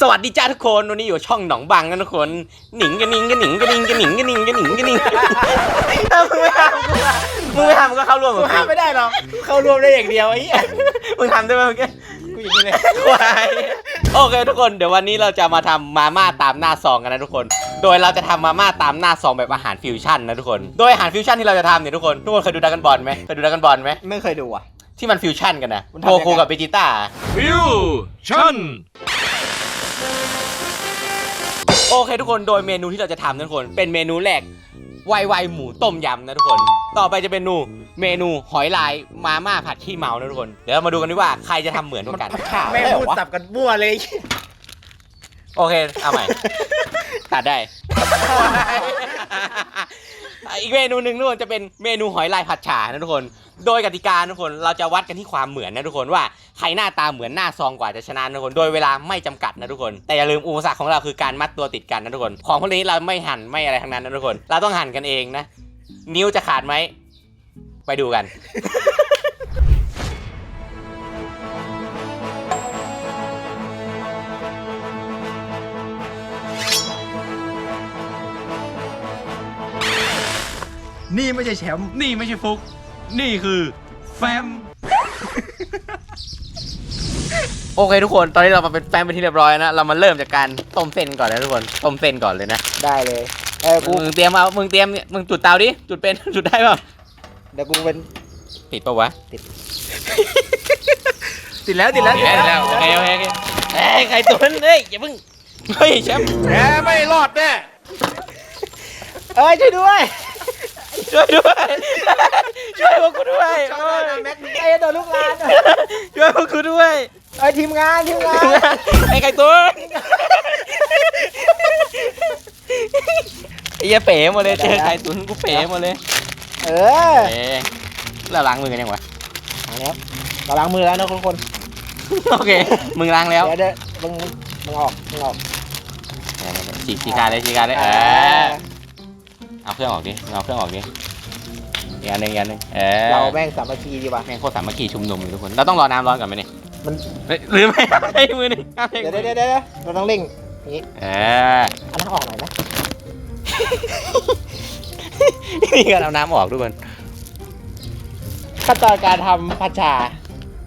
สวัสดีจ้าทุกคนวันนี้อยู่ช่องหนองบังนะทุกคนหนิงกันนิงกันหนิงกันนิงกันหนิงกันนิงกันหนิงกันนิงเออมึงไม่ทำกูอะมึงไม่ทำมึงก็เข้าร่วมกูกับห้ามไม่ได้หรอกเข้าร่วมได้อย่างเดียวไอ้เหี้ยมึงทำได้ไหมเมื่อกี้กูอย่างนี้เลยควายโอเคทุกคนเดี๋ยววันนี้เราจะมาทำมาม่าตามหน้าซองกันนะทุกคน โดยเราจะทำมาม่าตามหน้าซองแบบอาหารฟิวชั่นนะทุกคนโดยอาหารฟิวชั่นที่เราจะทำเนี่ยทุกคนทุกคนเคยดูดรากันบอลไหมเคยดูดรากันบอลไหมไม่เคยดูอะที่มันฟิวชั่นกันนะมันโกทำยังไงคูกับเบจิต้า ฟิวชั่น โอเคทุกคนโดยเมนูที่เราจะทำนะทุกคน เป็นเมนูแรกไวไวหมูต้มยำนะทุกคน ต่อไปจะเป็นเมนูเมนูหอยลายมาม่าผัดขี้เมานะทุกคน เดี๋ยวเรามาดูกันดีว่าใครจะทำเหมือนกันแม่งพูดสับกันมั่วเลย โอเคเอาใหม่ ตัดได้ อีกเมนูหนึ่งทุกคนจะเป็นเมนูหอยลายผัดฉ่านะทุกคน โดยกติกาทุกคนเราจะวัดกันที่ความเหมือนนะทุกคนว่าใครหน้าตาเหมือนหน้าซองกว่าจะชนะนะทุกคน โดยเวลาไม่จำกัดนะทุกคน แต่อย่าลืมอุปสรรคของเราคือการมัดตัวติดกันนะทุกคน ของพวกนี้เราไม่หั่นไม่อะไรทั้งนั้นนะทุกคน เราต้องหั่นกันเองนะ นิ้วจะขาดไหมไปดูกัน นี่ไม่ใช่แชมป์นี่ไม่ใช่ฟุก นี่คือแฟม โอเคทุกคน ตอนนี้เรามาเป็นแฟนเป็นที่เรียบร้อยนะ เรามาเริ่มจากการต้มเส้นก่อนนะทุกคน ต้มเส้นก่อนเลยนะ ได้เลย เออกูมึงเตรียมเอา มึงเตรียมเนี่ยมึงจุดเตาดิ จุดเป็น จุดได้เปล่าเดี๋ยวกูเป็น ติดปะวะ ติดแล้วติดแล้วติดแล้ว โอเคโอเคโอเคเอ้ยใครตัวนั้นเฮ้ยอย่าเพิ่ง เฮ้ยแชมป์แกไม่รอดแน่ เอ้ยช่วยด้วย ช่วยด้วย ช่วยพวกกูด้วยช่วยด้วยนะแม็กซ์ไอ้โดนลูกหลานช่วยพวกกูด้วยเอ้ยทีมงานทีมงานไอ้ใครตัวไอ้เหี้ยเป๋หมดเลยเจอใครตุนกูเป๋หมดเลยเออเอ๊ะเราล้างมือกันยังวะเอาแล้วเราล้างมือแล้วนะคนคนโอเคมึงล้างแล้วเดี๋ยวเดี๋ยวมึงมึงออกมึงออกฉีกฉีกการเลยฉีกการเลยเออ เอาเครื่องออกดิเอาเครื่องออกดิอีกอันหนึ่งอีกอันหนึ่งเออเราแม่งสามัคคีดีว่ะแม่งโคตรสามัคคีชุมนุมเลยทุกคนเราต้องรอน้ำร้อนก่อนไหมเนี่ยมัน เฮ้ยหรือไม่ให้มือหนึ่งเดี๋ยวเดี๋ยวเดี๋ยวเดี๋ยวเราต้องเร่งอย่างนี้เอออันนั้นออกหน่อยนะนี่กันเอาน้ำออกทุกคนขั้นตอนการทำผัดฉ่า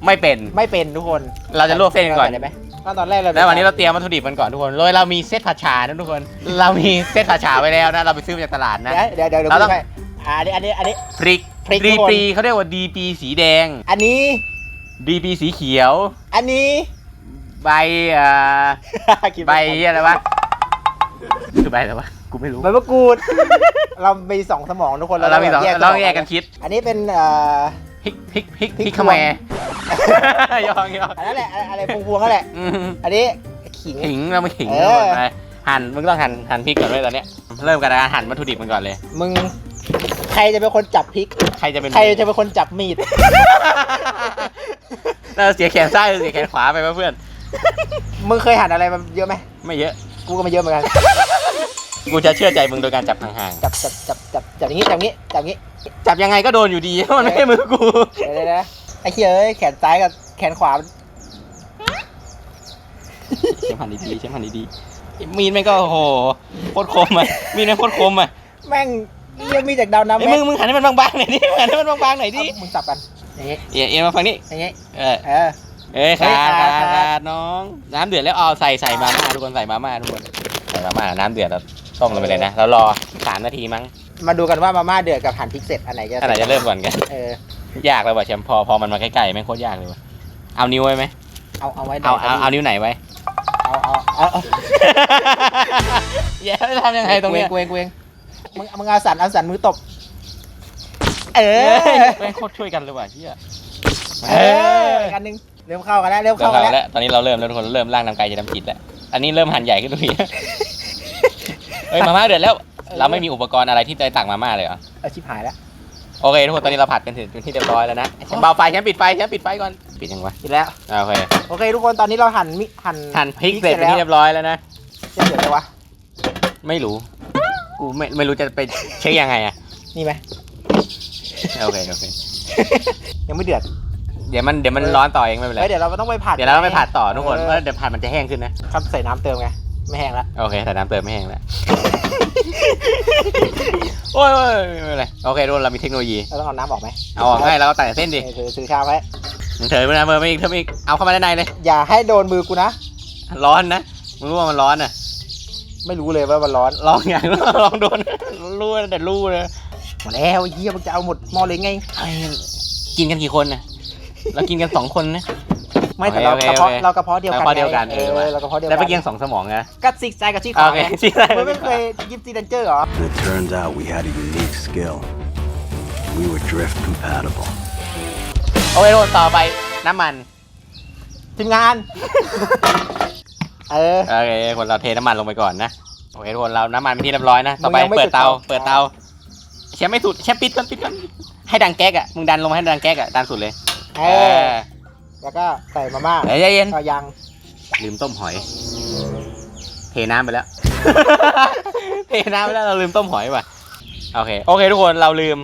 ไม่เป็นไม่เป็นทุกคนเราจะลวกเส้นกันก่อน ได้ไหม ขั้นตอนแรกเราแล้ววันนี้เราเตรียมวัตถุดิบกันก่อนทุกคนโดยเรามีเซตผัดฉานะทุกคน เรามีเซตผัดฉาไว้แล้วนะ เราไปซื้อมาจากตลาดนะ เดี๋ยวเดี๋ยวเดี๋ยวเราต้องพูดไปอ่าอันนี้อันนี้อันนี้พริกพริกดีทุกคนปีเขาเรียกว่าดีปีสีแดง อันนี้ดีปีสีเขียว อันนี้ ใบเอ่อกินใบไปอะไรวะคือใบอะไรวะกูไม่รู้ใบมะกรูด เรามีสองสมองทุกคนเรามีสองแยเราแยกกันคิด อันนี้เป็นเอ่อ พริกพริกพริกพริกพริกขแมยองยองอันนั้นแหละอะไรอะไรพวงๆนั่นแหละ อืมอันนี้ขิง ขิงเรามาขิงเออไปหั่นมึงต้องหั่นหั่นพริกก่อนด้วยตอนเนี้ยเริ่มกันการหั่นวัตถุดิบมันก่อนเลย มึงใครจะเป็นคนจับพริก ใครจะเป็นใครจะเป็นคนจับมีด เราเสียแขนซ้ายหรือเสียแขนขวาไปวะเพื่อน มึงเคยหั่นอะไรมาเยอะไหมไม่เยอะ กูก็ไม่เยอะเหมือนกัน กูจะเชื่อใจมึงโดยการจับห่างจับจับจับจับ จับอย่างนี้จับอย่างนี้จับอย่างนี้ๆจับยังไงก็โดนอยู่ดี มันไม่ใช่มือกู เดี๋ยวเดี๋ยวเดี๋ยวไอ้เหี้ยเอ้ยแขนซ้ายกับแขนขวาเชื่อมหันดีๆเชื่อมหันดีๆมีดแม่งก็โอ้โหโคตรคมอะมีดแม่งโคตรคมอะแม่งเหี้ยมีจากดาวน้ำไอ้ยมึงมึงหันให้มันบางๆหน่อยดิหันให้มันบางๆหน่อยดิเอามึงจับกันอย่างนี้เอียงเอียงมาฝั่งนี้อย่างนี้เออ เออ เอ้ยเฮ้ขายดขาขาดดขาดขาดน้อง น้ำเดือดแล้วเอาใส่ใส่มาม่าทุกคนใส่มาม่าทุกคนใส่มาม่าน้ำเดือดแล้วต้มลงไปเลยนะแล้วรอสามนาทีมั้ง มาดูกันว่ามาม่าเดือดกับหั่นพริกเสร็จอันไหนจะอันไหนจะเริ่มก่อนกัน เออยากเลยว่ะแชมป์พอพอมันมาใกล้ๆแม่งโคตรยากเลยว่ะเอานิ้วไว้ไหมเอาเอาไว้เอาเอาเอานิ้วไหนไว้ เอาเอาเอาเอาแย่ทำยังไงตรงเนี้ยเวงเวงเวงมึงมึงเอาสันเอาสันมือตบเอเอออแม่งโคตรช่วยกันเลยว่ะเฮียเอออีกอันหนึงเริ่มเข้ากันแล้วเริ่มเริ่มเข้ากันทำแล้วแล้วตอนนี้เราเริ่มแล้วทุกคนเริ่มร่างน้ำไก่จะทำจิตแล้วอันนี้เริ่มหั่นใหญ่ขึ้นทุกทีเฮ้ยมาม่าเดือดแล้ว เราไม่มีอุปกรณ์อะไรที่จะตักมาม่าเลยเหรอ เอาชิบหายแล้วโอเคทุกคนตอนนี้เราผัดกันเสร็จเป็นที่เรียบร้อยแล้วนะเบาไฟแชมป์ปิดไฟแชมป์ปิดไฟก่อน ปิดยังวะกินแล้ว อ่าโอเคโอเคทุกคนตอนนี้เราหั่นมิหั่นหั่นพริกเสร็จเป็นที่เรียบร้อยแล้วนะจะเดือดเลยวะไม่รู้ กูไม่ไม่รู้จะไปเช็คยังไงอะนี่ไหมโอเคโอเค ยังไม่เดือด เดี๋ยวมันเดี๋ยวมันร้อนต่อเองไม่เป็นไรเฮ้ยเดี๋ยวเราต้องไปผัด เดี๋ยวเราต้องไปผัดต่อทุกคนเอเพอราะเดี๋ยวผัดมันจะแห้งขึ้นนะครับใส่น้ำเติมไง ไม่แห้งละโอเคใส่น้ำเติมไม่แห้งแล้วโอ้ยโอ้ยไม่เป็นไรโอเคทุกคนเรามีเทคโนโลยีเราต้องเอาน้ำออกไหมเอาออกง่ายเราก็ตัดเส้นดิเออถือถือชามไว้มึงเถินมานะเมื่อไม่อีกเถินมาอีกเอาเข้ามาด้านในเลย อย่าให้โดนมือกูนะร้อนนะมึงรู้ว่ามันร้อนนะไม่รู้เลยว่ามันร้อนลองอย่างลองโดนรู้นะแต่รู้นะหมดแล้วไอ้เฮียมึงจะเอาหมดหม้อเลยไงเอ้ยกินกันกี่คนนะเรากินกันสองคนนะ ไม่แต่เราโอเคกระเพาะโอเคเรากระเพาะเดียวกันกระเพาะเดียวกันไงเอเอออเรากระเพาะเดียวแล้วกัไปเกียงสองสมองนะกัดซิกใจกับซี่โอขาวเคไงชี้ได้มึงไม่เคยยิปซีเดนเจอร์เหรอ And it turns out we had a unique skill. We were drift compatible. โอเคทุกคนต่อไปน้ำมัน ทีมงาน เออ โอเคคนเราเทน้ำมันลงไปก่อนนะ โอเคทุกคนเราน้ำมันเป็นที่เรียบร้อยนะ ต่อไปมึงยังไม่เปิดเตาจุดเตา เปิดเตาแชมป์ไม่สุดแชมป์ปิดก่อนปิดก่อนให้ดังแก๊กอะ มึงดันลงมาให้ดังแก๊กอะ ดันสุดเลย เอเอออ แล้วก็ใส่มาม่าเดี๋ยวใจเย็น ก็ยังลืมต้มหอย เทน้ำไปแล้ว เทน้ำไปแล้วเราลืมต้มหอยว่ะ โอเค โอเคทุกคนเราลืม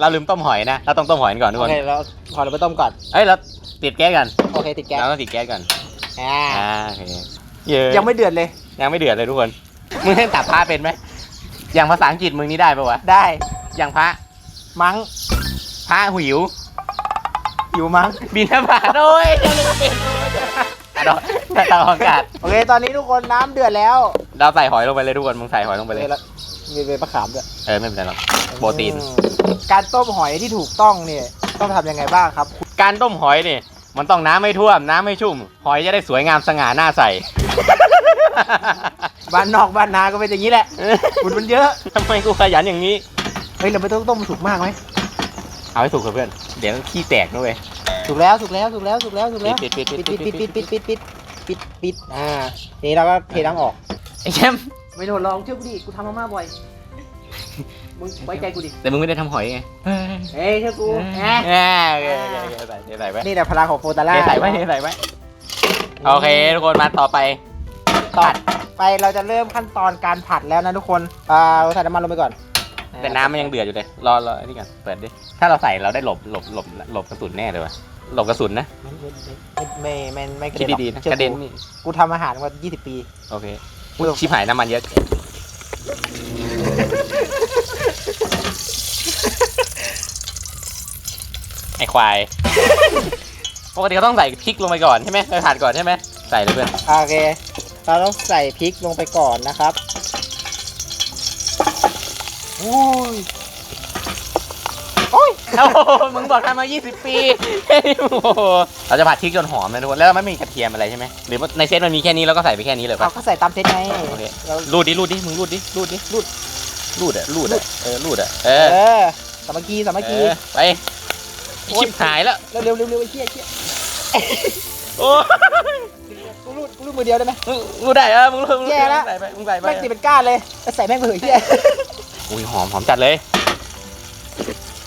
เราลืมต้มหอยนะ เราต้องต้มหอยกันก่อนทุกโอคน เคเราพอเราไปต้มก่อน เอ้ยเราติดแก๊สกัน โอเคติดแก๊สเราต้องติดแก๊สก่อน อ่าอ่าโอเคเยอะยังไม่เดือดเลยยังไม่เดือดเลยทุกคน มึงเล่นตับพระเป็นไหม อย่างภาษาอังกฤษมึงนี่ได้ปะวะ ได้ อย่างพระ มั้งพระหิว อยู่มั้ง บินทบาทโอ้ยยังลืมเป็นอะดอกตาอากาศโอเค ตอนนี้ทุกคนน้ำเดือดแล้วเราใส่หอยลงไปเลยทุกคนมึงใส่หอยลงไปเลยโอคแล้วมีเบมะขามด้วยเออไม่เป็นไรหรอกโปรตีน อืมการต้มหอยที่ถูกต้องเนี่ยต้องทำยังไงบ้างครับ การต้มหอยนี่ มันต้องน้ำไม่ท่วม น้ำไม่ชุ่ม หอยจะได้สวยงามสง่าหน้าใส บ้านนอกบ้านนาก็เป็นอย่างนี้แหละฝุ่นมันเยอะทำไมกูขยันอย่างนี้ เฮ้ยเราไม่ต้องต้มสุกมากไหมเอาให้ถูกเถอะเพื่อน เดี๋ยวขี้แตกนะเว้ยสุกแล้วสุกแล้วสุกแล้วสุกแล้วสุกแล้วปิดปิดปิดปิดปิดปิดปิดปิดปิดปิดปิดปิดอ่าทีนี้เราก็เทน้ำออกไอ้แชมป์ไม่โดนลองเชื่อกูดิกูทำมาม่าบ่อยมึงไว้ใจกูดิแต่มึงไม่ได้ทำหอยไงเฮ้ยเชื่อกูแหแหมมโอเคโอเคโอเคใส่ใส่ไว้นี่แหละพลังของโฟตาร่าเทใส่ไว้เทใส่ไว้โอเคทุกคนมาต่อไปต่อไปเราจะเริ่มขั้นตอนการผัดแล้วนะทุกคนอ่าเราใส่น้ำมันลงไปก่อน แต่น้ำมันยังเดือดอยู่เลย รอรอไอ้นี่ก่อนเปิดดิ ถ้าเราใส่เราได้หลบหลบหลบหลบกระสุนแน่เลยว่ะหลบกระสุนนะ ไม่ไม่ไม่ไม่กระคิดเด็นหรอกดีๆนะชื่อกระเด็นกูนี่ กูทำอาหารมา 20 ปี โอเคอุ๊ยชิบหายน้ำมันเยอะ ไอควาย ปกติเขาต้องใส่พริกลงไปก่อนใช่ไหมใส่ผัดก่อนใช่ไหม ใส่เลยเพื่อน โอเค เราต้องใส่พริกลงไปก่อนนะครับ โอ้ย โอ้ยโอ้โหมึงบอกทำมา 20 ปีโอ้โหเราจะผัดพริกจนหอมเลยทุกคน แล้วเราไม่มีกระเทียมอะไรใช่ไหม หรือว่าในเซตมันมีแค่นี้เราก็ใส่ไปแค่นี้เลยเราป่ะก็ใส่ตามเซตไงโอเค เรารูดดิ รูดดิ มึงรูดดิ รูดดิ รูด รูดอะรูดอะเออ รูดอะเออเออสามัคคีสามัคคีเออไป ชิบหายแล้ว เร็วเร็วเร็วเร็วไอ้เหี้ยไอ้เหี้ยโอ้กูรูดกูรูดมือเดียวได้ไหม มึงรูดได้เหรอมึงรูดมึงรูดแย่แล้วมึงใส่ไปมึงใส่ไปแม่งตีเป็นก้านเลยไปใส่แม่งไปเถอะไอ้เหี้ย อุ้ยหอมหอมจัดเลย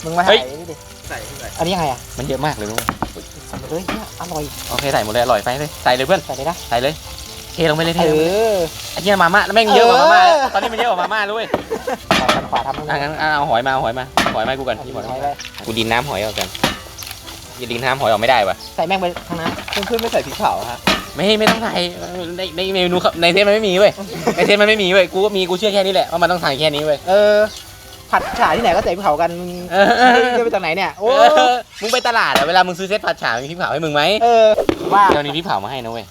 มึงมาเฮ้ถ่ายย นี่ดิใส่ใส่อันนี้ยังไงอะมันเยอะมากเลยมึงใส่ไปเลยเหี้ยอร่อยโอเคใส่หมดเลยอร่อยไปเลยใส่เลยเพื่อนใส่เลยนะใส่เลยเทลงไปเลยเทเอลงไปอไอ้เหี้ยมาม่าแม่งเยอะกว่ามาม่าเออตอนนี้มันเยอะกว่ามาม่าด้วยขวาทำขวาทำอะงั้นเอาหอยมาเอาหอยมาเอาหอยมาให้กูก่อนเอาพี่หอยหอยไปกูดินน้ำหอยออกกันอย่าดินน้ำหอยออกไม่ได้ว่ะใส่แม่งไปทางนั้นเพื่อนๆไม่ใส่พริกเผาฮะ ไม่ไม่ต้องใส่ในในเมนูครับในเซตมันไม่มีเว้ยในเซตมันไม่มีเว้ยกูก็มีกูเชื่อแค่นี้แหละว่ามันต้องสั่งแค่นี้เว้ยเออ ผัดฉาที่ไหนก็ใส่พริกเผากันเออเฮ้ยจะไปจากไหนเนี่ย โอ้เออมึงไปตลาดอะเวลามึงซื้อเซตผัดฉ่ามีพริกเผาให้มึงไหมเออว่าเดี๋ยวนี้พริกเผามาให้นะเว้ย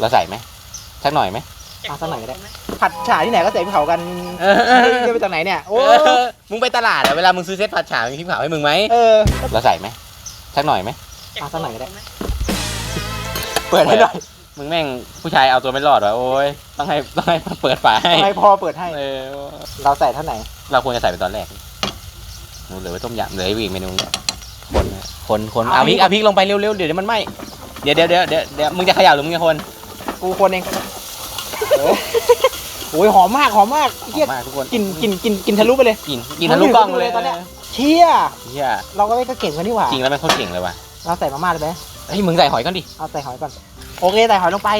เราใส่ไหมสักหน่อยไหม เอาสักหน่อยก็ได้ ผัดฉาที่ไหนก็ใส่พริกเผากันเออเฮ้ยจะไปจากไหนเนี่ยโอ้เออมึงไปตลาดอะเวลามึงซื้อเซตผัดฉ่ามีพริกเผาให้มึงไหมเออเราใส่ไหมสักหน่อยไหมเอาสักหน่อยก็ได้ เปิดให้หน่อยมึงแม่งผู้ชายเอาตัวไม่รอดวะโอ้ยต้องให้ต้องให้เปิดฝาให้ทำไมพอเปิดให้ เออเราใส่เท่าไหร่เราควรจะใส่ไปตอนแรกหนูเหลือไว้ต้มยำเหลือไว้อีกเมนูนึงคนนะคนคนเอาพริกเอาพริกลงไปเร็วๆเดี๋ยวมันไหม้เดี๋ยวเดี๋ยวเดี๋ยวเดี๋ยวเดี๋ยวมึงจะเขย่าหรือมึงจะคน กูคนเองเออโอ้ยหอมมากหอมมากหเฮียอมมากทุกคนกินกินกินกินทะลุไปเลยกินกินทะลุกล้องเลยตอนเนี้ยเชี่ยเฮียเราก็ไม่ก็เก่งกันนี่หว่าจริงแล้วมันโคตรเก่งเลยว่ะเราใส่มาม่าเลยไหม เฮ้ยมึงใส่หอยก่อนดิ เอาใส่หอยก่อน โอเคใส่หอยลงไป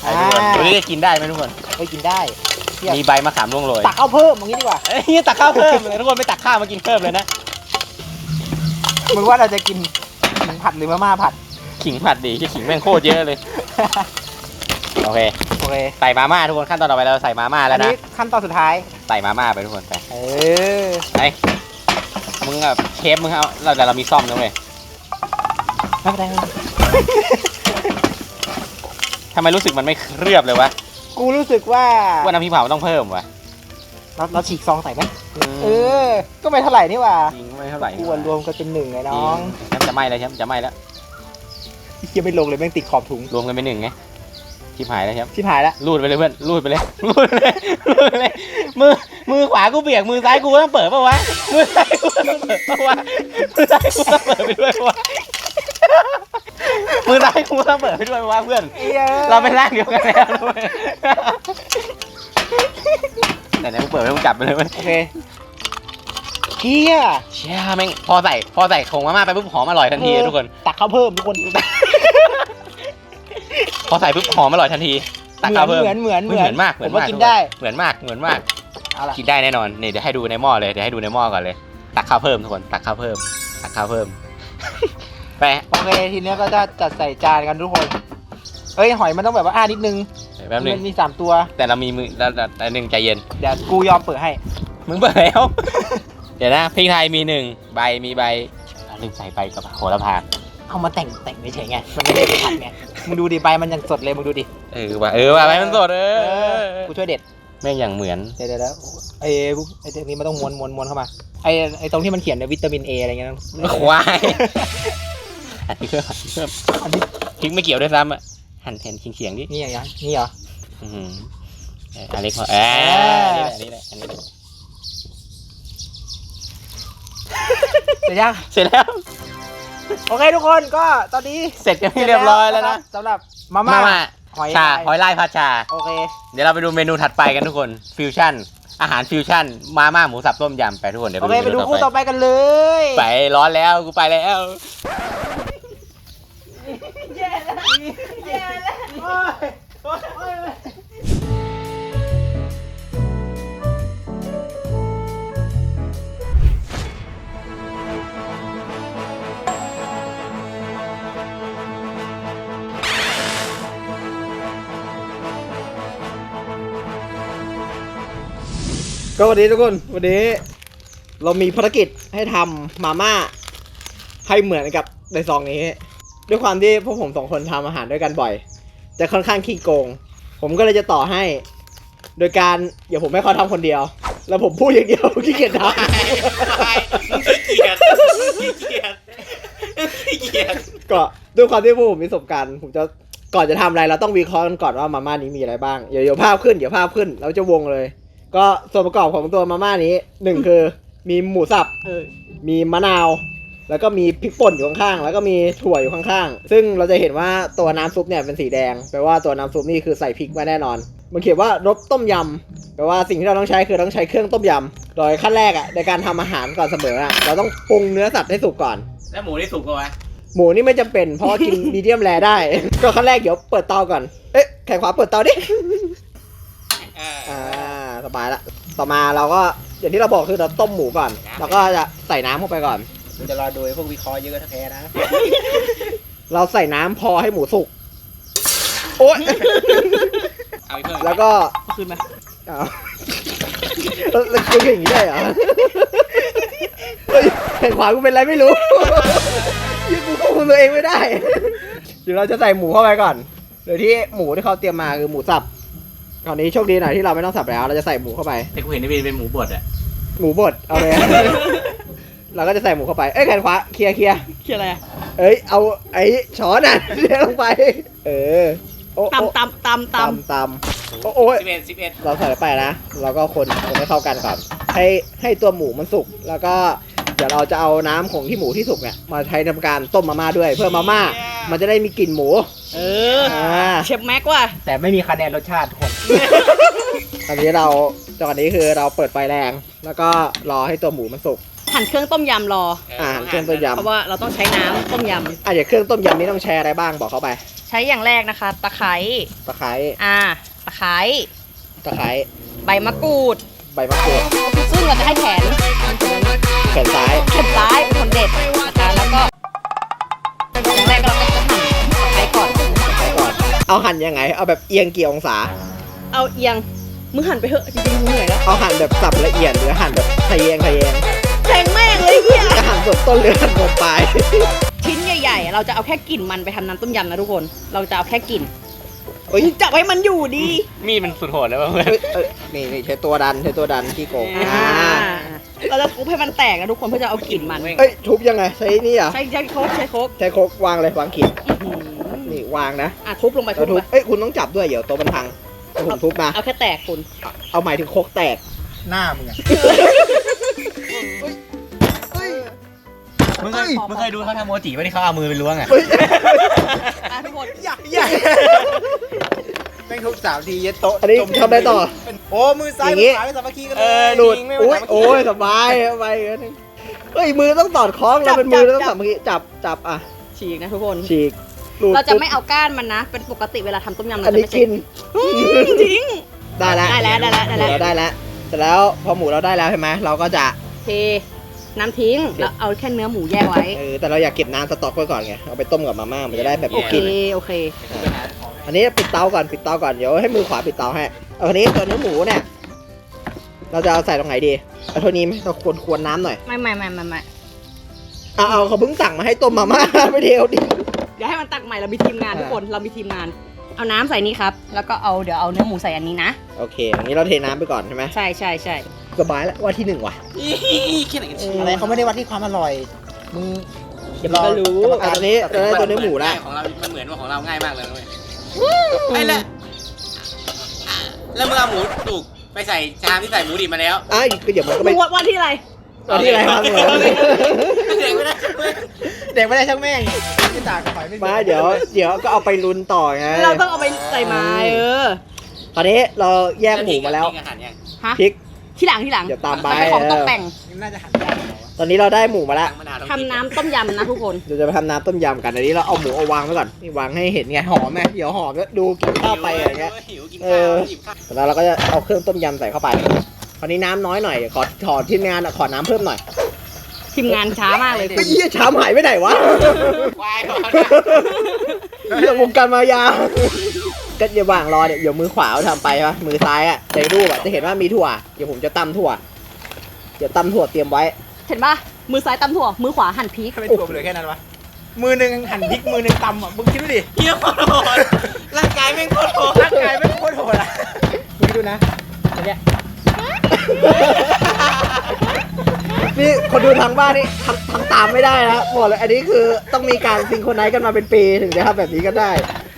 ใส่ทุกคนอ่าดูดิจะกินได้ไหมทุกคน ไปกินได้ เทียบ มีใบมะขามร่วงโรยตักเอาเพิ่มอย่างนี้ดีกว่า เอ้ยตักข้าวเพิ่มเลยทุกคนไม่ตักข้าวมากินเพิ่มเลยนะ มึงว่าเราจะกินผัดหรือมาม่าผัด ขิงผัดดีที่ขิงแม่งโคตรเยอะเลย โอเค โอเคใส่มาม่าทุกคนขั้นตอนต่อไปเราใส่มาม่าอัแล้วนนะ นี้ขั้นตอนสุดท้าย ใส่มาม่าไปทุกคนไป เออไปมึงแบบเชฟมึงเอาเราแต่เรามีซ่อมนะเว้ย ไม่เป็นไรไม่เป็นไรทำไมรู้สึกมันไม่เคลือบเลยวะกูรู้สึกว่าว่าน้ำพริกเผาต้องเพิ่มวะเราเราฉีกซองใส่ไหมเออ ก็ไม่เท่าไหร่นี่หว่าจริงไม่เท่าไหร่กูรวมกันเป็นหนึ่งไงน้องแชมป์จะไหม้แล้วแชมป์จะไหม้แล้วเฮียไม่ลงเลยแม่งติดขอบถุงรวมกันเป็นหนึ่งไงชิบหายแล้วแชมป์ชิบหายแล้วรูดไปเลยเพื่อนรูดไปเลยรูดไปเลยรูดไปเลยมือมือขวากูเบียกมือซ้ายกูต้องเปิดปะวะมือซ้ายกูต้องเปิดปะวะมือซ้ายกูต้องเปิดไปด้วยปะวะ มือซ้ายกูต้องเปิดไปด้วยปะวะเพื่อน เราเป็นร่างเดียวกันแล้วด้วยแต่ไหนมึงเปิดให้มึงกลับไปเลยเว้ยโอเคเฮียเชี่ยแม่งพอใส่พอใส่ของมาม่าไปปุ๊บหอมอร่อยทันทีทุกคน ตักข้าวเพิ่มทุกคนพอใส่ปุ๊บหอมอร่อยทันทีตักข้าวเพิ่มเหมือนเหมือนเหมือนมากเหผมือมนว่าากกินได้เหมือนมากเหมือนมากเอาล่ะกินได้แน่นอนนี่เดี๋ยวให้ดูในหม้อเลยเดี๋ยวให้ดูในหม้อก่อนเลย ตักข้าวเพิ่มทุกคนตักข้าวเพิ่มตักข้าวเพิ่ม ไป โอเคทีเนี้ยก็จะจัดใส่จานกันทุกคน เอ้ยหอยมันต้องแบบว่าอ้านิดนึงแป๊บนึง มันมีสามตัว แต่เรามีมือแล้วแล้วหนึ่งใจเย็น เดี๋ยวกูยอมเปิดให้ มึงเปิดแล้ว เดี๋ยวนะพริกไทยมีหนึ่งใบมีใบอันหนึ่งใส่ใบกับโหระพาเอามาแต่งแต่งเฉยๆไง มันไม่ได้ไปผัดไง มึงดูดิใบมันยังสดเลยมึงดูดิ เออว่ะเออว่ะใบมันสดเออกูช่วยเด็ด แม่งอย่างเหมือน เดี๋ยวเดี๋ยวเดี๋ยวไอ้ไอ้ตรงนี้มันต้องม้วนม้วนม้วนเข้ามา ไอ้ไอ้ตรงที่มันเขียนเนี่ยวิตามินเออะไรเงี้ยนะควาย อันนี้เพิ่มอันนี้เพิ่มอันนี้พริกไม่เกี่ยวด้วยซ้ำอะหั่นแผ่นเฉียงๆดินี่อย่างเงี้ยนี่เหรออื้อหือเอออันเล็กพอเอออันนี้แหละอันนี้แหละอันนี้แหละเสร็จยัง เสร็จแล้ว โอเคทุกคนก็ตอนนี้เสร็จกันที่เรียบร้อยแล้วนะสำหรับมาม่ามาม่าหอยชาลายหอยลายผัดชา โอเค เดี๋ยวเราไปดูเมนูถัดไปกันทุกคนฟิวชั่น อาหารฟิวชั่น มาม่าหมูสับต้มยำไปทุกคนเดี๋ยวโอเค ไปดูคู่ต่อไปกันเลย ไปร้อนแล้วกูไปแล้ว ก็วันนี้ทุกคนวันนี้ เรามีภารกิจให้ทำมาม่าให้เหมือนกับในซองนี้ ด้วยความที่พวกผมสองคนทำอาหารด้วยกันบ่อย จะค่อนข้างขี้โกง ผมก็เลยจะต่อให้ โดยการเดี๋ยวผมให้เขาทำคนเดียว แล้วผมพูดอย่างเดียวขี้เกียจทำขี้เกียจขี้เกียจขี้เกียจก็ด้วยความที่พวกผมมีประสบการณ์ผมจะก่อนจะทำอะไรเราต้องวิเคราะห์กันก่อนว่ามาม่านี้มีอะไรบ้างเดี๋ยวเดี๋ยวภาพขึ้นเดี๋ยวภาพขึ้นเราจะวงเลย ก็ส่วนประกอบของตัวมาม่านี้หนึ่งคือมีหมูสับมีมะนาว แล้วก็มีพริกป่นอยู่ข้างๆ แล้วก็มีถั่วอยู่ข้างๆ ซึ่งเราจะเห็นว่าตัวน้ำซุปเนี่ยเป็นสีแดง แปลว่าตัวน้ำซุปนี่คือใส่พริกมาแน่นอน มันเขียนว่ารสต้มยำ แปลว่าสิ่งที่เราต้องใช้คือต้องใช้เครื่องต้มยำ โดยขั้นแรกอะในการทำอาหารก่อนเสมออะเราต้องปรุงเนื้อสัตว์ให้สุกก่อน แล้วหมูนี่สุกปะวะหมูนี่ไม่จำเป็นเพราะว่ากินมีเดียมแรได้ ก็ขั้นแรกเดี๋ยวเปิดเตาก่อน เอ๊ะแขนขวาเปิดเตาดิ อ่าสบายละ ต่อมาเราก็อย่างที่เราบอกคือเราต้มหมูก่อนเราก็จะใส่น้ำเข้าไปก่อน มันจะรอดูพวกวิเคราะห์เยอะแท้นะ เราใส่น้ำพอให้หมูสุก โอ๊ย เอาอีกเพิ่มแล้วก็ขึ้นไหมอ้าวแล้วแล้วกูอย่างนี้ได้เหรอเฮ้ยแขนขวากูเป็นไรไม่รู้ยังกูควบคุมตัวเองไม่ได้ เดี๋ยวเราจะใส่หมูเข้าไปก่อนโดยที่หมูที่เขาเตรียมมาคือหมูสับคราวนี้โชคดีหน่อยที่เราไม่ต้องสับแล้ว เราจะใส่หมูเข้าไป แต่กูเห็นในวีเป็นหมูบดอะหมูบดเอาเลย เราก็จะใส่หมูเข้าไป เอ้ยแขนขวาเคลียร์เคลียร์คืออะไรอะเอ้ยเอาไอ้ช้อนน่ะเลี้ยงลงไป เออโอ้โอ้ตำตำตำตตำตำโอ้โอ้ย สิบเอ็ดสิบเอ็ดเราใส่ไปนะ เราก็คนคนให้เข้ากันก่อน ให้ให้ตัวหมูมันสุก แล้วก็เดี๋ยวเราจะเอาน้ำของที่หมูที่สุกเนี่ย มาใช้ทำการต้มมาม่าด้วย เพื่อมาม่า มันจะได้มีกลิ่นหมูำเอออ่า เชฟแม็กว่ะ แต่ไม่มีคะแนนรสชาติทุกคนตอนนี้เราจังหวะนี้คือเราเปิดไฟแรง แล้วก็รอให้ตัวหมูมันสุก หั่นเครื่องต้มยำรอ อ่าเครื่องต้มยำเพราะว่าเราต้องใช้น้ำต้มยำอ่าเดี๋ยวเครื่องต้มยำนี้ต้องแชร์อะไรบ้างบอกเขาไปใช้อย่างแรกนะคะ ตะไคร้ตะไคร้อ่าตะไคร้ตะไคร้ใบมะกรูด ใบมะกรูดซึ่งเราจะให้แขนแขนซ้ายแขนซ้ายเป็นคนเด็ดนะคะแล้วก็อย่างแรกเราก็จะหั่นตะไคร้ก่อน ไปก่อนเอาหั่นยังไง เอาแบบเอียงกี่องศา เอาเอียงมึงหั่นไปเถอะจริงๆมึงเหนื่อยแล้วเอาหั่นแบบสับละเอียดหรือหั่นแบบทะแยงทะแยง แทงแม่งเลยเฮียจะหั่นส่วนต้นหรือหั่นส่วนปลายชิ้นใหญ่ๆ เราจะเอาแค่กลิ่นมันไปทำน้ำต้มยำนะทุกคน เราจะเอาแค่กลิ่นเอ้ยจับให้มันอยู่ดี มีดมันสุดโหดแล้วเพื่อน เอ้ยเอ้ยนี่นี่ใช้ตัวดันใช้ตัวดันที่โกงอ่า อ่าเราจะทุบให้มันแตกนะทุกคนเพื่อจะเอากลิ่นมันเอ้ยทุบยังไงใช้นี่เหรอะใช้ใช้โคกใช้โคกใช้โคกวางเลยวางขีดอื้อหือนี่วางนะอะทุบลงไปแล้วทุทุบบไปเอ้ยคุณต้องจับด้วยเดี๋ยวโต๊ะมันพังเดี๋ยวผมทุบนะเอาแค่แตกคุณเอาหมายถึงโคกแตกหน้ามึงอะ มึงเคยมึงเคยดูเขาทำโมจิป่ะที่เขาเอามือไปล้วงอะอะทุกคนอยากอยากแม่งทุกสามทีเย็ดโต๊ะอันนี้จมทำอะไรต่อ โอ้ มือซ้ายอย่างมืงี้ อขวาไม่สามัคคีกันเอเลอยหลุดจริงไม่อุ้ยไม่โอ้ยสบายสบายอันนี้เฮ้ยมือต้องตอดคล้องเราเป็นมือเราต้องสับเมื่อกี้จับจับอะฉีกนะทุกคน ฉีกหลุดเราจะไม่เอาก้านมันนะ เป็นปกติเวลาทำต้มยำอัเรานจะนี้ไม่ใช่กินจริง ได้แล้วได้แล้วได้แล้วได้แล้ว หมูเราได้แล้วเสร็จแล้วพอหมูเราได้แล้วใช่ไหมเราก็จะเท น้ำทิ้งแล้วเอาแค่เนื้อหมูแยกไว้ เออแต่เราอยากเก็บน้ำสต๊อกไว้ก่อนไง เอาไปต้มกับมาม่ามันจะได้แบบโอมีเคกลิ่นโอเค อันนี้ปิดเตาก่อนปิดเตาก่อน เดี๋ยวให้มือขวาปิดเตาให้ เอาคนนี้ตัวเนื้อหมูเนี่ย เราจะเอาใส่ตรงไหนดี เอาเท่านี้ไหมเราควรควรน้ำหน่อย ไม่ไม่ไม่ไม่ไม่เอาเอาเขาเพิ่งสั่งมาให้ต้มมาม่าไม่เดียวดิ เดี๋ยวให้มันตักใหม่เรามีทีมงานทุกคนเรามีทีมงาน เอาน้ำใส่นี่ครับ แล้วก็เอาเดี๋ยวเอาเนื้อหมูใส่อันนี้นะ โอเคอย่างนี้เราเทน้ำไปก่อนใช่ไหมใช่ใช่ใช่ สบายแล้วว่าที่หนึ่งว่ะอีแค่ไหนกันชี้อะไรเขาไม่ได้วัดที่ความอร่อยมึงเดี๋ยวมันก็รู้กรรมอัการนนี้เราได้ตัวเนื้อหมูแล้วของเรา มันเหมือนว่าของเราง่ายมากเลยนะเว้ยไอ้ละแล้วมึงเอาหมูถูกไปใส่ชามที่ใส่หมูดิบมาแล้วอ้าวก็เดี๋ยวมันก็มึไม่งวัดวัดที่อะไร เอาที่อะไรครับเหมือนเด็กไม่ได้เว้ยเด็กไม่ได้ช่างแม่งไม่ตากหอยไม่มาเดี๋ยว เดี๋ยวก็เอาไปลุนต่อไงเราต้องเอาไปใส่ไม้เออคราวนี้เราแยกหมูมาแล้วอาหารยังฮะพริก ที่หลังที่หลังเดี๋ยวตามไป นเป็นของตกแต่งน่าจะหันได้เหรอวะตอนนี้เราได้หมูมาแล้วมะนาวต้องทำน้ำต้มยำนะทุกคน เดี๋ยวจะไปทำน้ำต้มยำกันอันนี้เราเอาหมูเอาวางไว้ก่อนนี่วางให้เห็นไงหอมไหมเดี๋ยวหอมแล้วดูกินข้าวไปอะไรเงี้ย หิวกินเอข้าวอหยิบข้าวแล้วเราก็จะเอาเครื่องต้มยำใส่เข้าไป คราวนี้น้ำน้อยหน่อยเดี๋ยวขอขอทีมงานอะขอน้ำเพิ่มหน่อยทีมงานช้ามากเลยคุไอ้ณเหี้ยชามหายไปไหนวะควายก่อนเรื่องวงการมายา ก็อย่าวางรอเดี๋ยวเดี๋ยวมือขวาเอาทำไปปะมือซ้ายอะในรูปอะจะเห็นว่ามีถั่วเดี๋ยวผมจะตำถั่ว เดี๋ยวตำถั่วเตรียมไว้ เห็นปะมือซ้ายตำถั่ว มือขวาหั่นพริกทำไมตัวไปเลยแค่นั้นวะ มือหนึ่งหั่นพริก มือหนึ่งตำอะ มึงคิดดูดิเฮียโคตรโหดร่างกายแม่งโคตรโหดร่างกายไม่งโคตรโหดอะมึงคิดดูนะอันเนี้ยนี่คนดูทางบ้านนี่ทำทำตามไม่ได้นะบอกเลยอันนี้คือต้องมีการซิงโครไนซ์กันมาเป็นปีถึงจะทำแบบนี้ก็ได้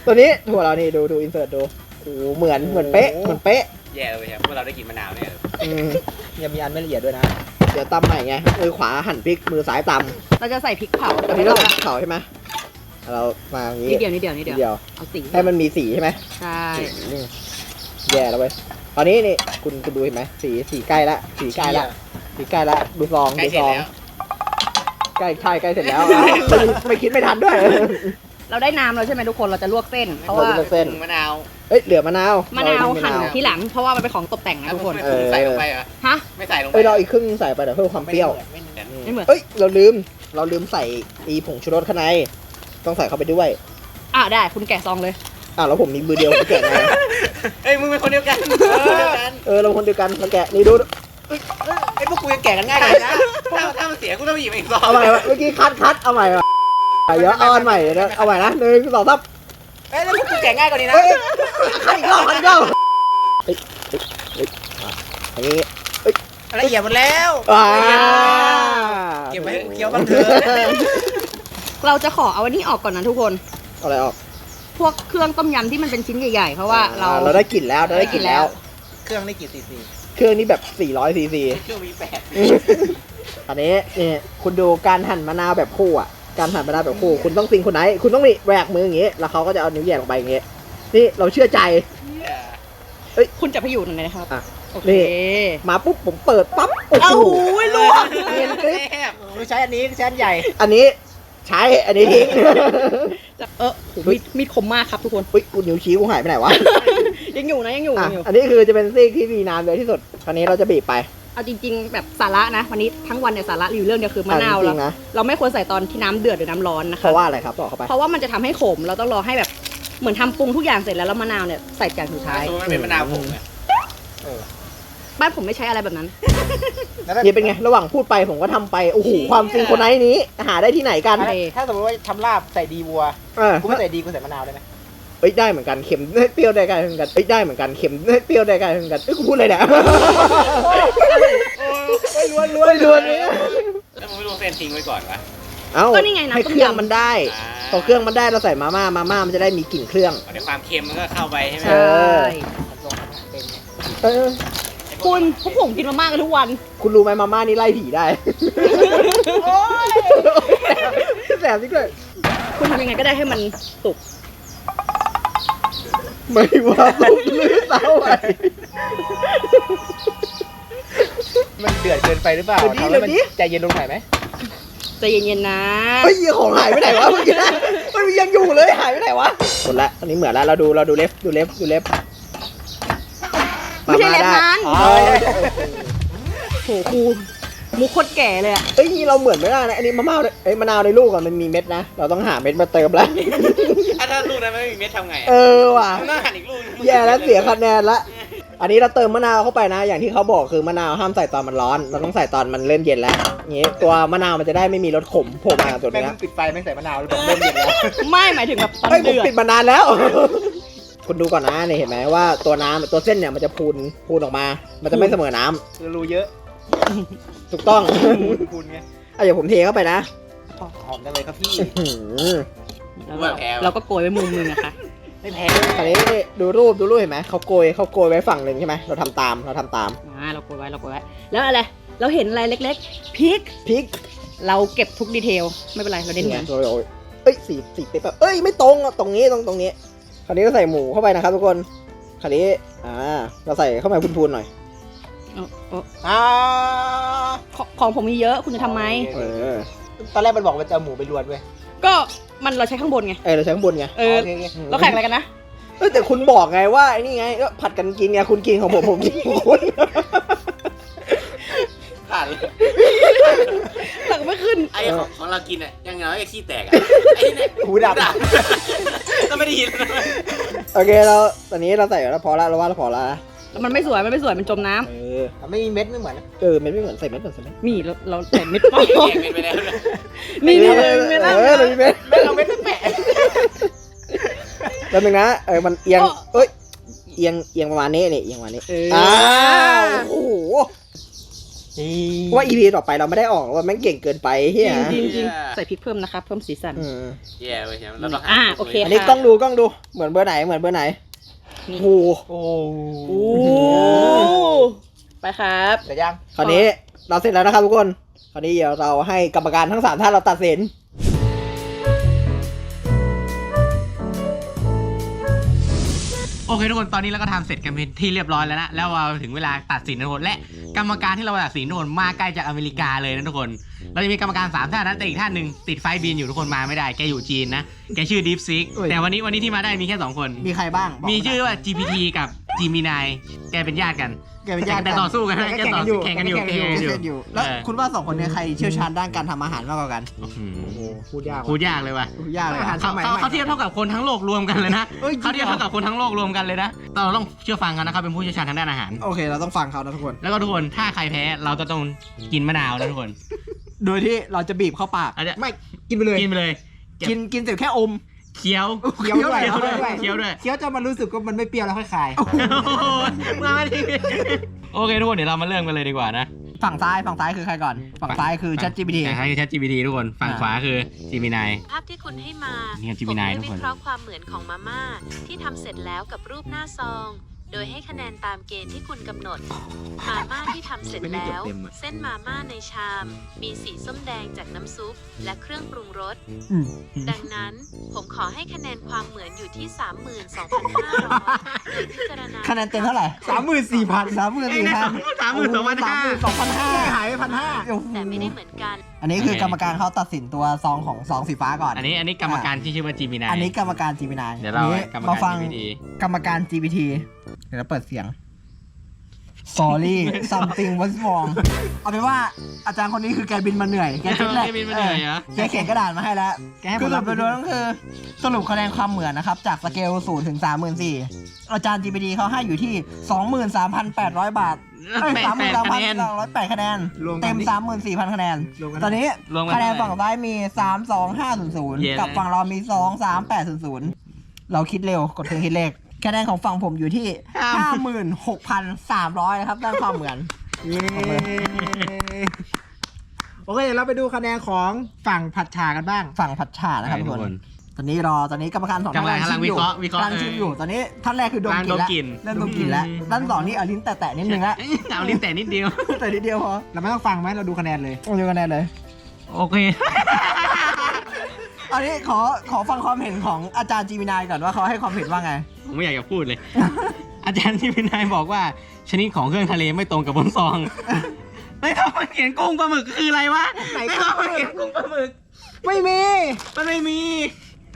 ตัวนี้ถั่วเรานี่ดูดูอินเสิร์ตดูโอ้โหเหมือนเหมือนเป๊ะเหมือนเป๊ะแย่เลยครับพวกเราได้กินมะนาวเนี่ยอืมยังมีอันไม่ละเอียดด้วยนะ เดี๋ยวตำใหม่ไงมือขวาหั่นพริกมือซ้ายตเราจะใส่พริกเผาำอัแต่นไม่นี้ต้เราองเผาใช่ไหมเรามาอย่างนี้นิดเดียวนิดเดียวนิดทีเดียว เดียวเอาสีให้มันมีสีใช่ไหมใช่อืมแย่แล้วเว้ยตอนนี้นี่คุณคุณดูเห็นไหมสีสีใกล้ละสีใกล้ละสีใกล้ละดูซองใกล้ดูเสร็ซจองแล้ว ใกล้ใช่ใกล้เสร็จแล้วอ้าวไม่ไม่คิดไม่ทันด้วย เราได้น้ำแล้วใช่ไหมทุกคนเราจะลวกเส้น เพราะว่าเราจะลวกเส้น มะนาวเอ้ยเหลือมะนาวมะนาวเรหั่นมะที่หลังเพราะว่ามันเป็นของตกแต่งนะทุกคน เออใส่ลงไปเหรอฮะ ไม่ใส่ลงไปเอ้ยเราอีกครึ่งใส่ไปเดี๋ยวเพิ่มความเปรี้ยวไม่เหมือนไม่เหมือน เอ้ยเราลืมเราลืมใส่อีผงชูรสข้างในต้องใส่เข้าไปด้วยอะได้คุณแกะซองเลย อ่าวแล้วผมมีมือเดียวผมแกะไงเอ้ยมึงเป็นคนเดียวกันคนเดียวกันเออเราคนเดียวกันเราแกะนี่ดูไอ้พวกกูยังแก่กันง่ายกว่านี้นะถ้าถ้ามันเสียกูต้องไปหยิบอีกซองเอาใหม่วะเมื่อกี้คัดคัดเอาใหม่วะ เดี๋ยวเอาอันใหม่เดี๋ยวเอาใหม่นะหนึ่งสองสามเอ้ยแล้วพวกกูแก่ง่ายกว่านี้นะ เฮ้ยคัดอีกรอบคัดอีกรอบเฮ้ยเฮ้ยเฮ้ยอะอันนี้ละเอียดหมดแล้วอ่าเก็บไว้ให้กูเคี้ยวบ้างเถอะเราจะขอเอาอันนี้ออกก่อนนะทุกคน เอาอะไรออกพวกเครื่องต้มยำที่มันเป็นชิ้นใหญ่ๆ เพราะว่าเรา อ่เราได้กลิ่นแล้วเราได้กลิ่นแล้ว เครื่องได้กี่ซีซีเครื่องนี้แบบ 400ซีซี เครื่องมีแปดอันนี้นี่คุณดูการหั่นมะนาวแบบคู่อะ การหั่นมะนาวแบบคู่คุณต้องซิงคนไหน คุณต้องนี่แหวกมืออย่างงี้ แล้วเขาก็จะเอานิ้วแหย่ลงไปอย่างงี้ นี่เราเชื่อใจคุณจะไปอยู่ตรงไหนนะครับ อะ โอเค นี่ มาปุ๊บผมเปิดปั๊บโอ้เอ้าโหหูยลวกเนียนกริ๊บ ไม่ใช้อันนี้ใช้อันใหญ่ อันนี้ใช้อันนี้ทิ้งเออโหมีดมีดคมมากครับทุกคน อุ้ยกูนิ้วชี้กูหายไปไหนวะยังอยู่นะยังอยู่อะยังอยู่อันนี้คือจะเป็นซีกที่มีน้ำเยอะที่สุดคราวนี้เราจะบีบไป เอาจริงๆ แบบสาระนะ วันนี้ทั้งวันเนี่ยสาระอยู่เรื่องเดียวคือมะนาวอะจเราริงๆนะเราไม่ควรใส่ตอนที่น้ำเดือดหรือน้ำร้อนนะเพคะราะว่าอะไรครับบอกเข้าไป เพราะว่ามันจะทำให้ขม เราต้องรอให้แบบเหมือนทำปรุงทุกอย่างเสร็จแล้วแล้วมะนาวเนี่ยใส่จานสุดท้าย ตัวมันเป็นมะนาวผงไงบ้านผมไม่ใช้อะไรแบบนั้น แล้วถ้านี่เป็นไง ระหว่างพูดไปผมก็ทำไป โอ้โห ความจริงคนไหนนี้ หาได้ที่ไหนกันโอเคถ้าสมมติว่าทำลาบใส่ดีวัว เออ กูไม่ใส่ดีกูใส่มะนาวได้ไหม เอ้ยได้เหมือนกันเค็มเปรี้ยวได้กันเหมือนกันเอ้ยได้เหมือนกันเค็มเปรี้ยวได้กันเหมือนกันเอ้ยกูพูดอะไรเนี่ยไม่ล้วนล้วนไม่รวนเลยแล้วมึงไม่ลงเส้นทิ้งไว้ก่อนวะ เอ้าก็นี่ไงน้ำให้เครื่องมันได้อ่า พอเครื่องมันได้เราใส่มาม่ามาม่ามันจะได้มีกลิ่นเครื่อง เดี๋ยวความเค็มมันก็เข้าไปใช่ไหมใช่ เออคุณพวกผมกินมาม่ากันทุกวัน คุณรู้ไหมมาม่านี่ไล่ผีได้โอ้ยแสบจริงเลยคุณทำยังไงก็ได้ให้มันสุก ไม่ว่าสุกหรือเศร้าไอ้มันเดือดเกินไปหรือเปล่าเดี๋ยวนี้ทำให้มันเดี๋ยวนี้ใจเย็นลงหน่อยไหมใจเย็นๆนะเฮ้ยของหายไปไหนวะเมื่อกี้นะมันยังอยู่เลยหายไปไหนวะหมดละอันนี้เหมือนแล้วเราดูเราดูเล็บดูเล็บดูเล็บไม่ใช่เล็บนั้น อ๋อโหครูมุกโคตรแก่เลยอะเอ้ยนี่เราเหมือนไม่ได้นะอันนี้มะนาวเอ้ยมะนาวในลูกอะมันมีเม็ดนะเราต้องหาเม็ดมาเติมแล้วอะ ถ้าลูกนั้นไม่มีเม็ดทำไงเออว่ะมันต้องหั่นอีกลูกนึงแย่แล้วเสียคะแนนละ อันนี้เราเติมมะนาวเข้าไปนะ อย่างที่เขาบอกคือมะนาวห้ามใส่ตอนมันร้อน เราต้องใส่ตอนมันเริ่มเย็นแล้วอย่างงี้ตัวมะนาวมันจะได้ไม่มีรสขมโผล่มากับตัวแม่งเนี้ยเพิ่งปิดไฟไม่ใส่มะนาวแล้วแบบเริ่มเย็นแล้วไม่หมายถึงแบบตอนเฮ้ยผมเดือดปิดมานานแล้ว คุณดูก่อนนะเนี่ยเห็นไหมว่าตัวน้ำตัวเส้นเนี่ยมันจะพูนพูนออกมา มันจะไม่เสมอน้ำรูเยอะถูกต้องคุณไงอะเดี๋ยวผมเทเข้าไปนะ หอมจังเลยครับพี่ อื้อหือ แล้วเราเราก็โกยไว้มุมนึงนะคะ ไม่แพ้อันนี้ดูรูปดูรูปเห็นไหมเขาโกยเขาโกยไว้ฝั่งหนึ่งใช่ไหมเราทำตามเราทำตามอ่าเราโกยไว้เราโกยไว้ แล้วอะไร เราเห็นอะไรเล็กๆพริกพริกเราเก็บทุกดีเทล ไม่เป็นไร เราเน้นเนี่เงิยนโรยโรยเอ้ยสีสีเป๊ะเอ้ยไม่ตรงอะตรงนี้ตรงตรงนี้ คราวนี้เราใส่หมูเข้าไปนะครับทุกคนคราวนี้อ่าเราใส่เข้าไปพูนๆหน่อยเอาเอาอ่าของของผมมีเยอะคุณจะทำไหมเออตอนแรกมันบอกว่าจะเอาหมูไปรวนเว้ยก็ มันเราใช้ข้างบนไง เออเราใช้ข้างบนไงเออโอเคโอเคเราแข่งอะไรกันนะ เอ้ยแต่คุณบอกไงว่าไอ้นี่ไงก็ผัดกันกินไงคุณกินของผมผมกินของคุณ ผ่านเลยหลังไม่ขึ้น ไอ้ของของเรากินอะยังไงก็ขี้แตกอะไอ้เนี่ยหูดับ ก็ไม่ได้ยินนะโอเคเราตอนนี้เราใส่แล้วพอละเราว่าเราพอละนะ แล้วมันไม่สวยมันไม่สวยมันจมน้ำเออไม่มีเม็ดไม่เหมือนเออมันไม่เหมือนใส่เม็ดเหมือนใส่เม็ดมีเราเราใส่เม็ดปอแยกเป็นไปแล้วนะนี่นี่เอเลยอเม็ดเออเรามีเม็ดไม่เอาเม็ดไปแปะแล้วนึงนะเออมันเอียงโอ้เอ้ยเอียงเอียงประมาณนี้นี่เอียงประมาณนี้เอออ้าวโอ้โหว่าอีพีต่อไปเราไม่ได้ออกว่าแม่งเก่งเกินไปเฮียจริงจริงๆใส่พริกเพิ่มนะคะเพิ่มสีสัน อืม แย่ไปใช่ไหมเราต้องอ่าโอเค อันนี้กล้องดูกล้องดูเหมือนเบอร์ไหนเหมือนเบอร์ไหน โอ้โหโอ้โอ้ไปครับแต่ยัง คราวนี้เราเสร็จแล้วนะครับทุกคน คราวนี้เดี๋ยวเราให้กรรมการทั้งสามท่านเราตัดสิน โอเคทุกคนตอนนี้เราก็ทำเสร็จกันเป็นที่เรียบร้อยแล้วนะแล้วเราถึงเวลาตัดสินนะทุกคนและกรรมการที่เราตัดสินทุกคนมาใกล้จากอเมริกาเลยนะทุกคน เราจะมีกรรมการสามท่านนะแต่อีกท่านหนึ่งติดไฟล์บินอยู่ทุกคนมาไม่ได้แกอยู่จีนนะแกชื่อ Deep Seek เอ้ยแต่วันนี้วันนี้ที่มาได้มีแค่สองคน มีใครบ้างมีชื่อว่า GPT กับ Gemini แกเป็นญาติกัน แกเป็นญาติแต่ต่อสู้กันนะแกต่อสู้แข่งกันอยู่แข่งกันอยู่ แล้วเออคุณว่าสองคนนี้ใครเชี่ยวชาญด้านการทำอาหารมากกว่ากันอื้อหือโอ้โหพูดยากพูดยากเลยว่ะพูดยากเลยอาหารเขาเขาเขาเทียบเท่ากับคนทั้งโลกรวมกันเลยนะเอ้ยจริงเหรอเขาเทียบเท่ากับคนทั้งโลกรวมกันเลยนะแต่เราต้องเชื่อฟังกันนะครับเป็นผู้เชี่ยวชาญทางด้านอาหารโอเค เราต้องฟังเขานะทุกคน แล้วก็ทุกคนถ้าใครแพ้เราจะต้องกินมะนาวนะทุกคน โดยที่เราจะบีบเข้าปากอาจจะไม่กินไปเลยกินไปเลย กินกินเสร็จแค่อม เคี้ยวเคี้ยวด้วยเคี้ยวด้วยเคี้ยวด้วยเคี้ยวด้วยเคี้ยวจะมารู้สึกว่ามันไม่เปรี้ยวแล้วค่อยคายโอ้โหมาไม่ดีโอเคทุกคนเดี๋ยวเรามาเริ่มกันเลยดีกว่านะ ฝั่งซ้ายฝั่งซ้ายคือใครก่อน ฝั่งซ้ายคือ ChatGPT ฝั่งซ้ายคือ ChatGPT ทุกคน ฝั่งขวาคือ Gemini ภาพที่คุณให้มาเนี่ยผม Gemini ได้ทุกวิคนเคราะห์ความเหมือนของมาม่าที่ทำเสร็จแล้วกับรูปหน้าซอง โดยให้คะแนนตามเกณฑ์ที่คุณกำหนด มาม่าที่ทำเสร็จแล้ว เส้นมาม่าในชาม มีสีส้มแดงจากน้ำซุป และเครื่องปรุงรสอืมดังนั้นผมขอให้คะแนนความเหมือนอยู่ที่ 32,500โดยพิจารณาคะแนนเต็มเท่าไหร่สามหมื่นสี่พันสามหมื่นสี่พันสามหมื่นสองพันห้าสองพันห้าหายไปพันห้าแต่ไม่ได้เหมือนกันอันนี้คือกรรมการเขาตัดสินตัวซองของซองสีฟ้าก่อน อันนี้อันนี้กรรมการที่ชื่อว่า Gemini อันนี้กรรมการ Gemini เดี๋ยวเราอันนี้กรรมมาการฟัง GPT กรรมการ GPT เดี๋ยวเราเปิดเสียง sorry something was wrong เอาเป็นว่าอาจารย์คนนี้คือแกบินมาเหนื่อย แกคิดแหละแกบินมาเหนื่อยเหรอ แกเขียนกระดาษมาให้แล้ว แกให้ผคือมสรัรุบปโดยรวมก็คือสรุปคะแนนความเหมือนนะครับ จากสเกลศูนย์ถึงสามหมื่นสี่อาจารย์ GPT เขาให้อยู่ที่สองหมื่นสามพันแปดร้อยบาทเอ้ยแปดสามหแปมื่นดสามพัคะนแนนร้อยแปดคะแนน รวมกันเต็มดิสามหมื่นสี่พันคะแนน รวมกัน ตอนนี้รวมกันคะแนนเท่าไหร่ฝั่งซ้ายมีสามสองห้าศูนย์ศูนย์เย้นะกับฝั่งเรามีสองสามแปดศูนย์ศูนย์เราคิดเร็ว กดเครื่องคิดเลข คะแนนของฝั่งผมอยู่ที่ห้าหมื่นหกพันสามร้อยนะครับด้านความเหมือน เย้โอเคเดี๋ยวเราไปดูคะแนนของฝั่งผัดฉากันบ้าง ฝั่งพัชชานะครับทุกคน ตอนนี้รอ ตอนนี้กรรมการสองท่านกำลังชิมอยู่กำลังวิเคราะห์วิเคราะห์กำลังชิมอยู่ ตอนนี้ท่านแรกคือดมกำลังกลิ่นดมกลิ่นแล้วเริ่มดมกลิ่นแล้วอืมด้านสองนี่เอาลิ้นแตะๆนิดนึงละเอาลิ้นแต่นิดเดียว แต่นิดเดียวพอ เราไม่ต้องฟังไหมเราดูคะแนนเลยเอาดูคะแนนเลย โอเค อันนี้ขอขอฟังความเห็นของอาจารย์จีมินายก่อนว่าเขาให้ความเห็นว่าไง ผมไม่อยากจะพูดเลย อาจารย์ที่เป็นนายบอกว่า ชนิดของเครื่องทะเลไม่ตรงกับบนซองไม่ต้องมาเขียนกุ้งปลาหมึกคืออะไรวะไหน ไม่ต้องมาเขียนกุ้งปลาหมึก ไม่มี มันไม่มี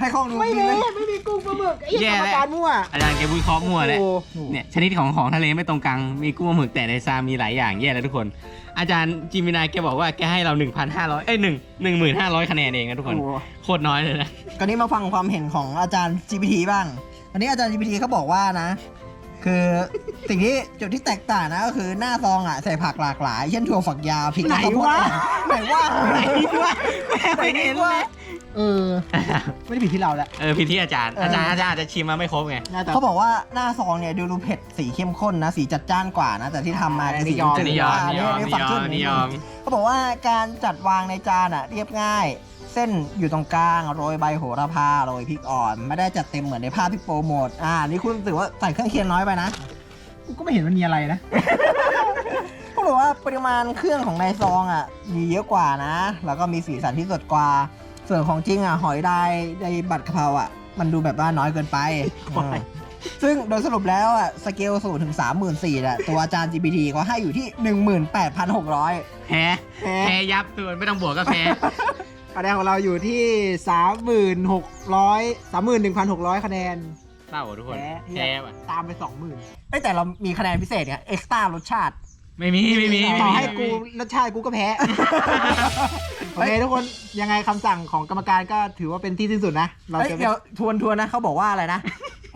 ให้ข้องดูไม่บินมีเลยไม่มีกุ้งปลาหมึกไอ้แย่กรรมแล้วการมั่วอาจารย์แกวิเคราะห์มั่วแหละโอ้เนี่ยชนิดของของทะเลไม่ตรงกลางมีกุ้งปลาหมึกแต่ในซามีหลายอย่างแย่แล้วทุกคน อาจารย์จิมินายแกบอกว่าแกให้เรา 1,500เอ้ย1 15,000คะแนนเองนะทุกคนโอ้โคตรน้อยเลยนะก็นี้มาฟังความเห็นของอาจารย์ GPT บ้างอันนี้อาจารย์ GPT เขาบอกว่านะ คือสิ่งที่จุดที่แตกต่างนะก็คือหน้าซองอะใส่ผักหลากหลาย เช่นถั่วฝักยาวพริกไหนข้าวโพดวะไหนว่าไหนวะไม่เห็นเลย เออ ไม่ได้ผิดที่เราแหละ เออพี่ที่อาจารย์อาจารย์อาจารย์อาจจะชิมมาไม่ครบไงน่าจะเขาบอกว่าหน้าซองเนี่ยดูดูเผ็ดสีเข้มข้นนะ สีจัดจ้านกว่านะ แต่ที่ทำมาคือสีนิยอมจืดนิยอมอ่านิยอมนี่นิฝั่งยอขึ้มนนิยอม เขาบอกว่าการจัดวางในจานอะ เรียบง่าย เส้นอยู่ตรงกลางโรยใบโหระพาโรยพริกอ่อน ไม่ได้จัดเต็มเหมือนในภาพที่โปรโมทอ่านี่คุณถือว่าใส่เครื่องเคียงน้อยไปนะ กูก็ไม่เห็นมันมีอะไรนะ เขาบอกว่าปริมาณเครื่องของในซองอะมีเยอะกว่านะ แล้วก็มีสีสันที่สดกว่า ส่วนของจริงอะหอยได้ในบัตรกะเพราอะ มันดูแบบว่าน้อยเกินไปอืมซึ่งโดยสรุปแล้วอะสเกลสูถึง 34,000อะตัวอาจารย์ GPT ก็ให้อยู่ที่ 18,600 แพ้แพ้แพ้ยับตัวนไม่ต้องบวกก็แพ้ คะแนนของเราอยู่ที่สามหมื่นหกร้อยสามหมื่นหนึ่งพันหกร้อยคะแนน เศร้าทุกคน แพ้แพ้ว่ะ ตามไปสองหมื่นเอ้ยแต่เรามีคะแนนพิเศษเนี่ยเอ็กซ์ต้ารสชาติ ไม่มี ไม่มีไม่ต่อมีให้กูรสชาติกูก็แพ้ โอเคทุกคนยังไงคำสั่งของกรรมการก็ถือว่าเป็นที่สิ้นสุดนะ เราเอ้ยจะไม่เดี๋ยวทวนทวนนะเขาบอกว่าอะไรนะ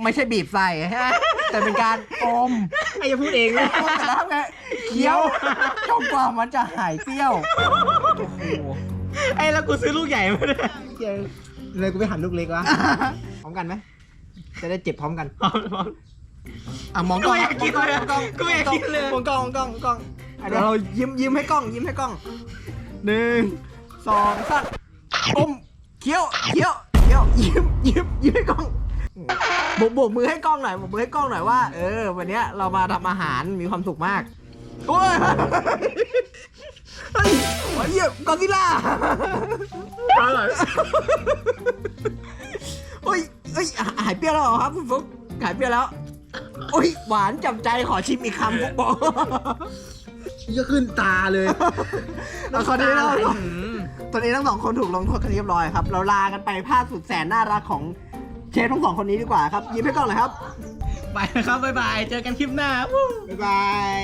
ไม่ใช่บีบใส่ใช่ไหมแต่เป็นการอมไอ้จะพูดเองเลยอมเสร็จแล้วทำไงเคี้ยวจนกว่ามันจะหายเปรี้ยวไอ้แล้วกูซื้อลูกใหญ่มาด้วยเลยกูไปหันลูกเล็กวะพร้อมกันไหมจะได้เจ็บพร้อมกันอะมองกกูล้องอยากคิดเลยอะกูอยากคิดเลยมองกล้องมองกล้องมองกล้องอะเดี๋ยวเรายิ้มยิ้มให้กล้องยิ้มให้กล้องหนึ่ง สองสามอมเคี้ยวเคี้ยวเคี้ยวยิ้มยิ้มยิ้มให้กล้องโบกโบกมือให้กล้องหน่อยโบกมือให้กล้องหน่อยว่า เออ วันเนี้ยเรามาทำอาหารมีความสุขมากโอ้ยเฮ้ยโอ้ยเหี้ยกอซิล่าโอ้ยเอ้ยหายเปรี้ยวแล้วเหรอครับคุณฟุ๊กหายเปรี้ยวแล้วโอ้ยหวานจับใจขอชิมอีกคำฟุ๊กบอกจะขึ้นตาเลย แล้วตอนนี้เรา อืม ตอนนี้ทั้งสองคนถูกลงโทษกันเรียบร้อยครับ เราลากันไปภาพสุดแสนน่ารักของเชฟทั้งสองคนนี้ดีกว่าครับ ยิ้มให้กล้องหน่อยครับ ไปนะครับบ๊ายบาย เจอกันคลิปหน้า บ๊ายบาย